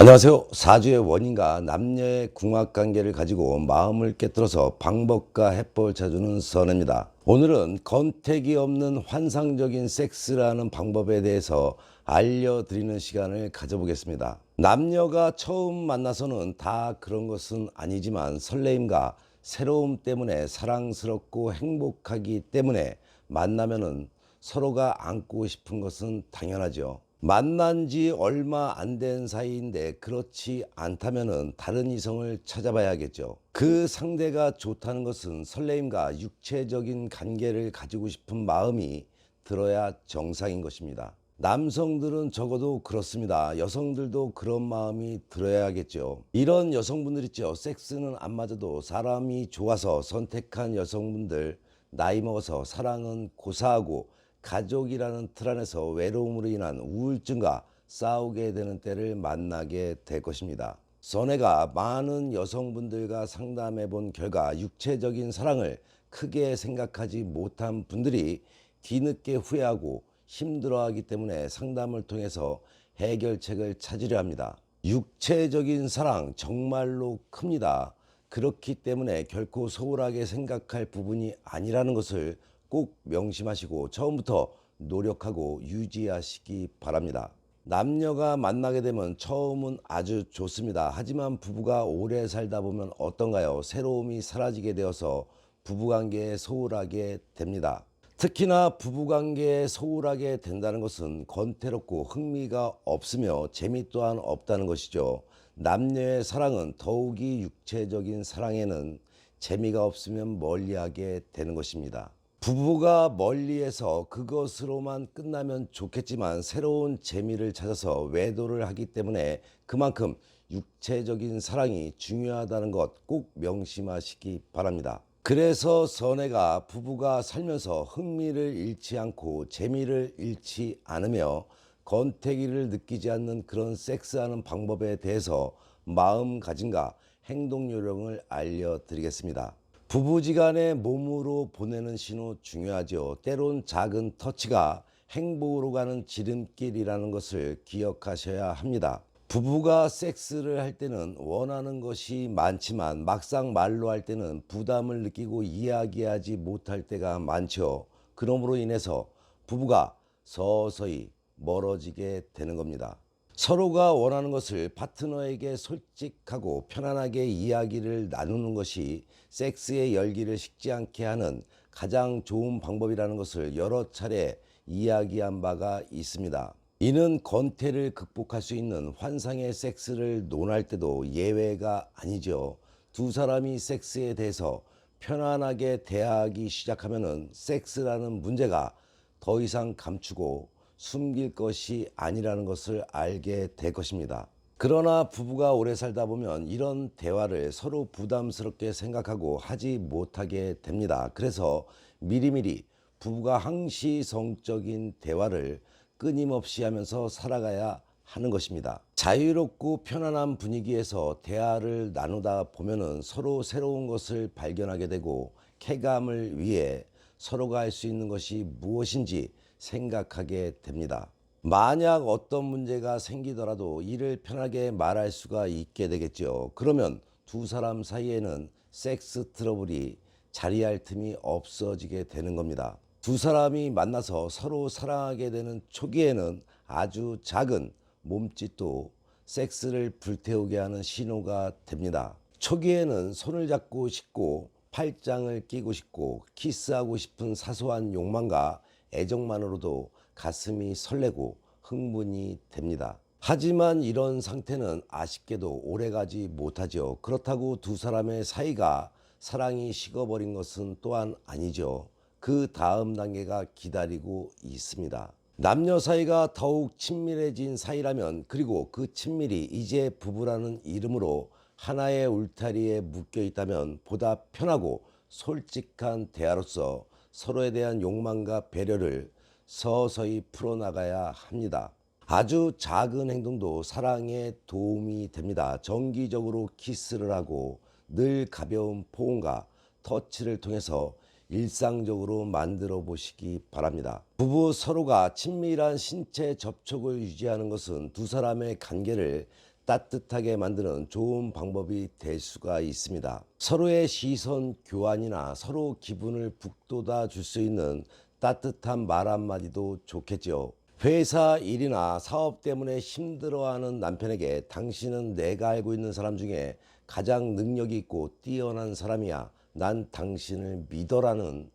안녕하세요. 사주의 원인과 남녀의 궁합관계를 가지고 마음을 깨뜨려서 방법과 해법을 찾아주는 선입니다. 오늘은 건택이 없는 환상적인 섹스라는 방법에 대해서 알려드리는 시간을 가져보겠습니다. 남녀가 처음 만나서는 다 그런 것은 아니지만 설레임과 새로움 때문에 사랑스럽고 행복하기 때문에 만나면은 서로가 안고 싶은 것은 당연하죠. 만난 지 얼마 안 된 사이인데 그렇지 않다면은 다른 이성을 찾아봐야겠죠. 그 상대가 좋다는 것은 설레임과 육체적인 관계를 가지고 싶은 마음이 들어야 정상인 것입니다. 남성들은 적어도 그렇습니다. 여성들도 그런 마음이 들어야겠죠. 이런 여성분들 있죠. 섹스는 안 맞아도 사람이 좋아서 선택한 여성분들 나이 먹어서 사랑은 고사하고 가족이라는 틀 안에서 외로움으로 인한 우울증과 싸우게 되는 때를 만나게 될 것입니다. 선혜가 많은 여성분들과 상담해 본 결과 육체적인 사랑을 크게 생각하지 못한 분들이 뒤늦게 후회하고 힘들어하기 때문에 상담을 통해서 해결책을 찾으려 합니다. 육체적인 사랑 정말로 큽니다. 그렇기 때문에 결코 소홀하게 생각할 부분이 아니라는 것을 꼭 명심하시고 처음부터 노력하고 유지하시기 바랍니다. 남녀가 만나게 되면 처음은 아주 좋습니다. 하지만 부부가 오래 살다 보면 어떤가요? 새로움이 사라지게 되어서 부부관계에 소홀하게 됩니다. 특히나 부부관계에 소홀하게 된다는 것은 권태롭고 흥미가 없으며 재미 또한 없다는 것이죠. 남녀의 사랑은 더욱이 육체적인 사랑에는 재미가 없으면 멀리하게 되는 것입니다. 부부가 멀리에서 그것으로만 끝나면 좋겠지만 새로운 재미를 찾아서 외도를 하기 때문에 그만큼 육체적인 사랑이 중요하다는 것 꼭 명심하시기 바랍니다. 그래서 선혜가 부부가 살면서 흥미를 잃지 않고 재미를 잃지 않으며 건태기를 느끼지 않는 그런 섹스하는 방법에 대해서 마음가짐과 행동 요령을 알려드리겠습니다. 부부지간의 몸으로 보내는 신호 중요하죠. 때론 작은 터치가 행복으로 가는 지름길이라는 것을 기억하셔야 합니다. 부부가 섹스를 할 때는 원하는 것이 많지만 막상 말로 할 때는 부담을 느끼고 이야기하지 못할 때가 많죠. 그러므로 인해서 부부가 서서히 멀어지게 되는 겁니다. 서로가 원하는 것을 파트너에게 솔직하고 편안하게 이야기를 나누는 것이 섹스의 열기를 식지 않게 하는 가장 좋은 방법이라는 것을 여러 차례 이야기한 바가 있습니다. 이는 건태를 극복할 수 있는 환상의 섹스를 논할 때도 예외가 아니죠. 두 사람이 섹스에 대해서 편안하게 대하기 시작하면은 섹스라는 문제가 더 이상 감추고 숨길 것이 아니라는 것을 알게 될 것입니다. 그러나 부부가 오래 살다 보면 이런 대화를 서로 부담스럽게 생각하고 하지 못하게 됩니다. 그래서 미리미리 부부가 항시성적인 대화를 끊임없이 하면서 살아가야 하는 것입니다. 자유롭고 편안한 분위기에서 대화를 나누다 보면은 서로 새로운 것을 발견하게 되고 쾌감을 위해 서로가 할 수 있는 것이 무엇인지 생각하게 됩니다. 만약 어떤 문제가 생기더라도 이를 편하게 말할 수가 있게 되겠죠. 그러면 두 사람 사이에는 섹스 트러블이 자리할 틈이 없어지게 되는 겁니다. 두 사람이 만나서 서로 사랑하게 되는 초기에는 아주 작은 몸짓도 섹스를 불태우게 하는 신호가 됩니다. 초기에는 손을 잡고 싶고 팔짱을 끼고 싶고 키스하고 싶은 사소한 욕망과 애정만으로도 가슴이 설레고 흥분이 됩니다. 하지만 이런 상태는 아쉽게도 오래가지 못하죠. 그렇다고 두 사람의 사이가 사랑이 식어버린 것은 또한 아니죠. 그 다음 단계가 기다리고 있습니다. 남녀 사이가 더욱 친밀해진 사이라면 그리고 그 친밀이 이제 부부라는 이름으로 하나의 울타리에 묶여 있다면 보다 편하고 솔직한 대화로서 서로에 대한 욕망과 배려를 서서히 풀어나가야 합니다. 아주 작은 행동도 사랑에 도움이 됩니다. 정기적으로 키스를 하고 늘 가벼운 포옹과 터치를 통해서 일상적으로 만들어 보시기 바랍니다. 부부 서로가 친밀한 신체 접촉을 유지하는 것은 두 사람의 관계를 따뜻하게 만드는 좋은 방법이 될 수가 있습니다. 서로의 시선 교환이나 서로 기분을 북돋아 줄 수 있는 따뜻한 말 한마디도 좋겠죠. 회사 일이나 사업 때문에 힘들어하는 남편에게 당신은 내가 알고 있는 사람 중에 가장 능력이 있고 뛰어난 사람이야. 난 당신을 믿어라는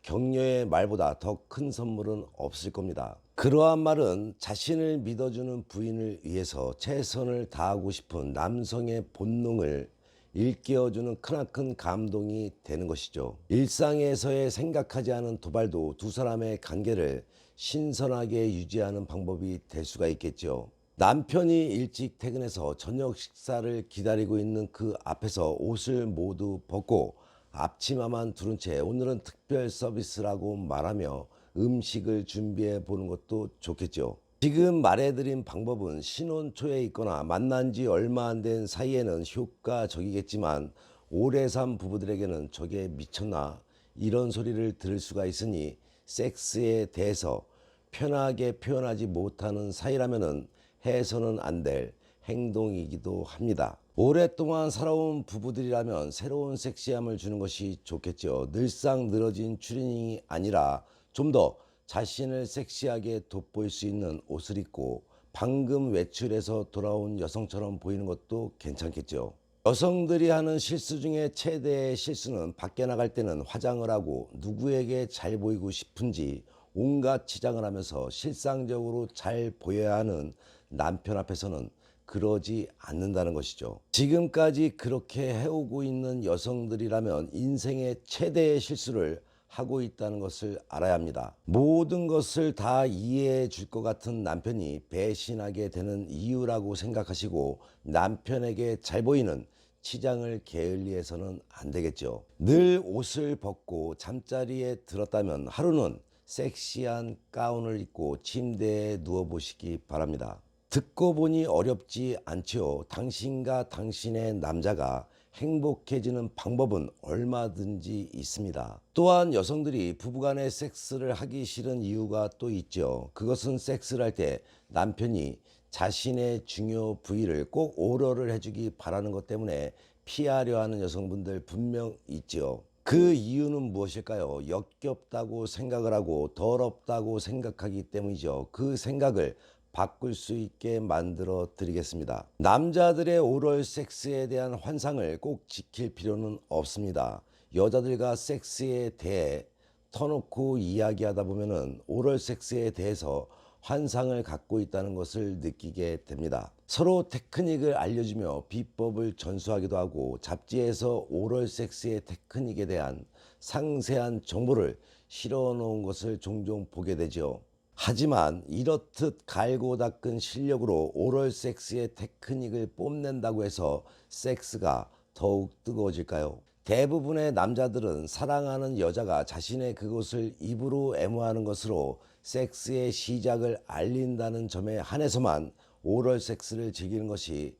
격려의 말보다 더 큰 선물은 없을 겁니다. 그러한 말은 자신을 믿어주는 부인을 위해서 최선을 다하고 싶은 남성의 본능을 일깨워주는 크나큰 감동이 되는 것이죠. 일상에서의 생각하지 않은 도발도 두 사람의 관계를 신선하게 유지하는 방법이 될 수가 있겠죠. 남편이 일찍 퇴근해서 저녁 식사를 기다리고 있는 그 앞에서 옷을 모두 벗고 앞치마만 두른 채 오늘은 특별 서비스라고 말하며 음식을 준비해 보는 것도 좋겠죠. 지금 말해드린 방법은 신혼 초에 있거나 만난 지 얼마 안 된 사이에는 효과적이겠지만 오래 산 부부들에게는 저게 미쳤나 이런 소리를 들을 수가 있으니 섹스에 대해서 편하게 표현하지 못하는 사이라면은 해서는 안 될 행동이기도 합니다. 오랫동안 살아온 부부들이라면 새로운 섹시함을 주는 것이 좋겠죠. 늘상 늘어진 추리닝이 아니라 좀 더 자신을 섹시하게 돋보일 수 있는 옷을 입고 방금 외출해서 돌아온 여성처럼 보이는 것도 괜찮겠죠. 여성들이 하는 실수 중에 최대의 실수는 밖에 나갈 때는 화장을 하고 누구에게 잘 보이고 싶은지 온갖 치장을 하면서 실상적으로 잘 보여야 하는 남편 앞에서는 그러지 않는다는 것이죠. 지금까지 그렇게 해오고 있는 여성들이라면 인생의 최대의 실수를 하고 있다는 것을 알아야 합니다. 모든 것을 다 이해해 줄 것 같은 남편이 배신하게 되는 이유라고 생각하시고 남편에게 잘 보이는 치장을 게을리해서는 안 되겠죠. 늘 옷을 벗고 잠자리에 들었다면 하루는 섹시한 가운을 입고 침대에 누워 보시기 바랍니다. 듣고 보니 어렵지 않지요. 당신과 당신의 남자가 행복해지는 방법은 얼마든지 있습니다. 또한 여성들이 부부간의 섹스를 하기 싫은 이유가 또 있죠. 그것은 섹스를 할 때 남편이 자신의 중요 부위를 꼭 오러를 해주기 바라는 것 때문에 피하려 하는 여성분들 분명 있죠. 그 이유는 무엇일까요? 역겹다고 생각을 하고 더럽다고 생각하기 때문이죠. 그 생각을 바꿀 수 있게 만들어 드리겠습니다. 남자들의 오럴 섹스에 대한 환상을 꼭 지킬 필요는 없습니다. 여자들과 섹스에 대해 터놓고 이야기하다 보면은 오럴 섹스에 대해서 환상을 갖고 있다는 것을 느끼게 됩니다. 서로 테크닉을 알려주며 비법을 전수하기도 하고 잡지에서 오럴 섹스의 테크닉에 대한 상세한 정보를 실어 놓은 것을 종종 보게 되죠. 하지만 이렇듯 갈고 닦은 실력으로 오럴 섹스의 테크닉을 뽐낸다고 해서 섹스가 더욱 뜨거워질까요? 대부분의 남자들은 사랑하는 여자가 자신의 그것을 입으로 애무하는 것으로 섹스의 시작을 알린다는 점에 한해서만 오럴 섹스를 즐기는 것이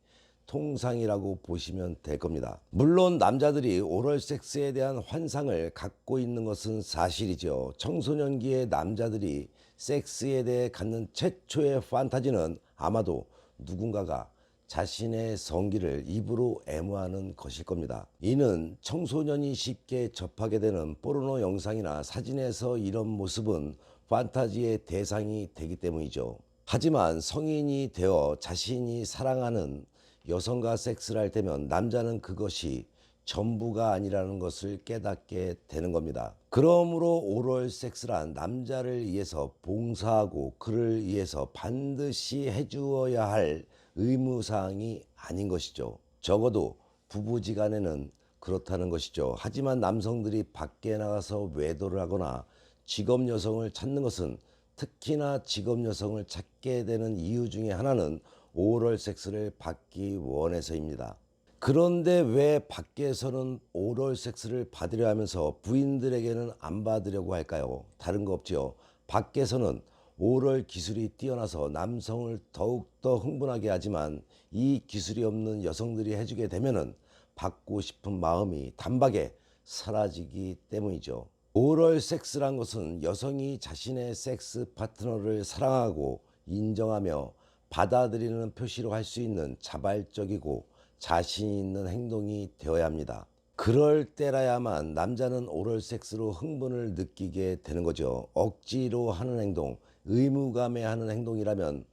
통상이라고 보시면 될 겁니다. 물론 남자들이 오럴 섹스에 대한 환상을 갖고 있는 것은 사실이죠. 청소년기의 남자들이 섹스에 대해 갖는 최초의 판타지는 아마도 누군가가 자신의 성기를 입으로 애무하는 것일 겁니다. 이는 청소년이 쉽게 접하게 되는 포르노 영상이나 사진에서 이런 모습은 판타지의 대상이 되기 때문이죠. 하지만 성인이 되어 자신이 사랑하는 여성과 섹스를 할 때면 남자는 그것이 전부가 아니라는 것을 깨닫게 되는 겁니다. 그러므로 오럴 섹스란 남자를 위해서 봉사하고 그를 위해서 반드시 해주어야 할 의무사항이 아닌 것이죠. 적어도 부부지간에는 그렇다는 것이죠. 하지만 남성들이 밖에 나가서 외도를 하거나 직업 여성을 찾는 것은 특히나 직업 여성을 찾게 되는 이유 중에 하나는 오럴 섹스를 받기 원해서입니다. 그런데 왜 밖에서는 오럴 섹스를 받으려 하면서 부인들에게는 안 받으려고 할까요? 다른 거 없지요. 밖에서는 오럴 기술이 뛰어나서 남성을 더욱더 흥분하게 하지만 이 기술이 없는 여성들이 해주게 되면은 받고 싶은 마음이 단박에 사라지기 때문이죠. 오럴 섹스란 것은 여성이 자신의 섹스 파트너를 사랑하고 인정하며 받아들이는 표시로 할 수 있는 자발적이고 자신 있는 행동이 되어야 합니다. 그럴 때라야만 남자는 오럴 섹스로 흥분을 느끼게 되는 거죠. 억지로 하는 행동, 의무감에 하는 행동이라면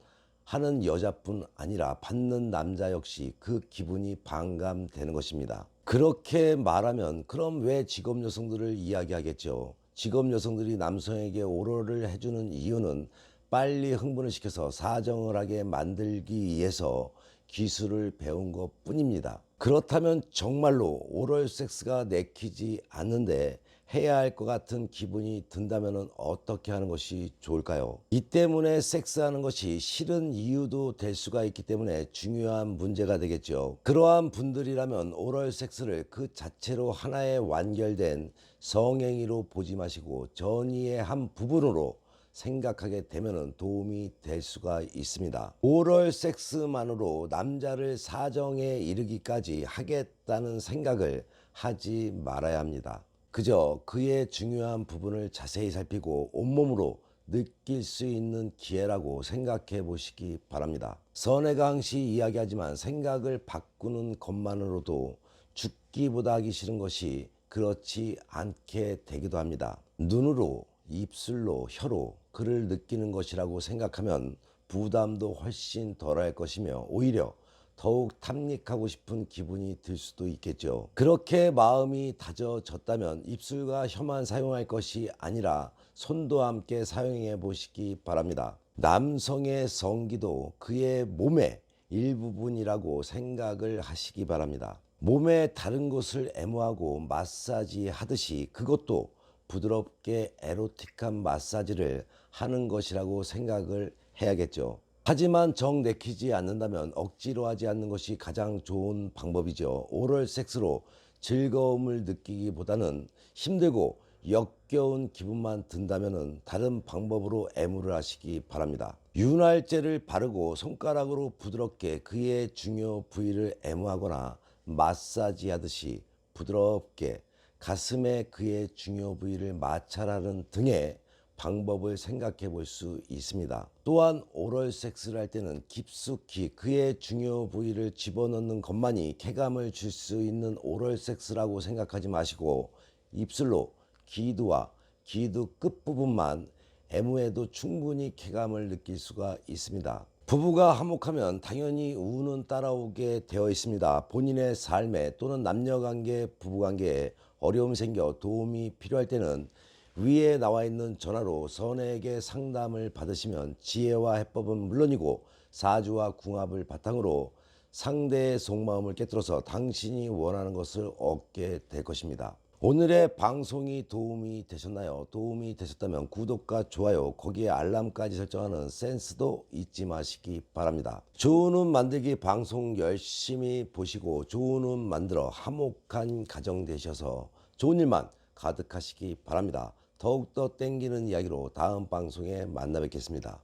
하는 여자뿐 아니라 받는 남자 역시 그 기분이 반감되는 것입니다. 그렇게 말하면 그럼 왜 직업 여성들을 이야기하겠죠? 직업 여성들이 남성에게 오로를 해주는 이유는 빨리 흥분을 시켜서 사정을 하게 만들기 위해서 기술을 배운 것 뿐입니다. 그렇다면 정말로 오럴 섹스가 내키지 않는데 해야 할 것 같은 기분이 든다면 어떻게 하는 것이 좋을까요? 이 때문에 섹스하는 것이 싫은 이유도 될 수가 있기 때문에 중요한 문제가 되겠죠. 그러한 분들이라면 오럴 섹스를 그 자체로 하나의 완결된 성행위로 보지 마시고 전이의 한 부분으로 생각하게 되면 도움이 될 수가 있습니다. 오럴 섹스만으로 남자를 사정에 이르기까지 하겠다는 생각을 하지 말아야 합니다. 그저 그의 중요한 부분을 자세히 살피고 온몸으로 느낄 수 있는 기회라고 생각해 보시기 바랍니다. 선해강 씨 이야기하지만 생각을 바꾸는 것만으로도 죽기보다 하기 싫은 것이 그렇지 않게 되기도 합니다. 눈으로 입술로 혀로 그를 느끼는 것이라고 생각하면 부담도 훨씬 덜할 것이며 오히려 더욱 탐닉하고 싶은 기분이 들 수도 있겠죠. 그렇게 마음이 다져졌다면 입술과 혀만 사용할 것이 아니라 손도 함께 사용해 보시기 바랍니다. 남성의 성기도 그의 몸의 일부분이라고 생각을 하시기 바랍니다. 몸의 다른 곳을 애무하고 마사지 하듯이 그것도 부드럽게 에로틱한 마사지를 하는 것이라고 생각을 해야겠죠. 하지만 정 내키지 않는다면 억지로 하지 않는 것이 가장 좋은 방법이죠. 오럴 섹스로 즐거움을 느끼기보다는 힘들고 역겨운 기분만 든다면 다른 방법으로 애무를 하시기 바랍니다. 윤활제를 바르고 손가락으로 부드럽게 그의 중요 부위를 애무하거나 마사지 하듯이 부드럽게 가슴에 그의 중요 부위를 마찰하는 등의 방법을 생각해 볼 수 있습니다. 또한 오럴 섹스를 할 때는 깊숙이 그의 중요 부위를 집어넣는 것만이 쾌감을 줄 수 있는 오럴 섹스라고 생각하지 마시고 입술로 기두와 기두 끝부분만 애무해도 충분히 쾌감을 느낄 수가 있습니다. 부부가 화목하면 당연히 우는 따라오게 되어 있습니다. 본인의 삶에 또는 남녀관계, 부부관계에 어려움이 생겨 도움이 필요할 때는 위에 나와 있는 전화로 선에게 상담을 받으시면 지혜와 해법은 물론이고 사주와 궁합을 바탕으로 상대의 속마음을 깨뜨려서 당신이 원하는 것을 얻게 될 것입니다. 오늘의 방송이 도움이 되셨나요? 도움이 되셨다면 구독과 좋아요, 거기에 알람까지 설정하는 센스도 잊지 마시기 바랍니다. 좋은 옷 만들기 방송 열심히 보시고 좋은 옷 만들어 화목한 가정 되셔서 좋은 일만 가득하시기 바랍니다. 더욱더 땡기는 이야기로 다음 방송에 만나 뵙겠습니다.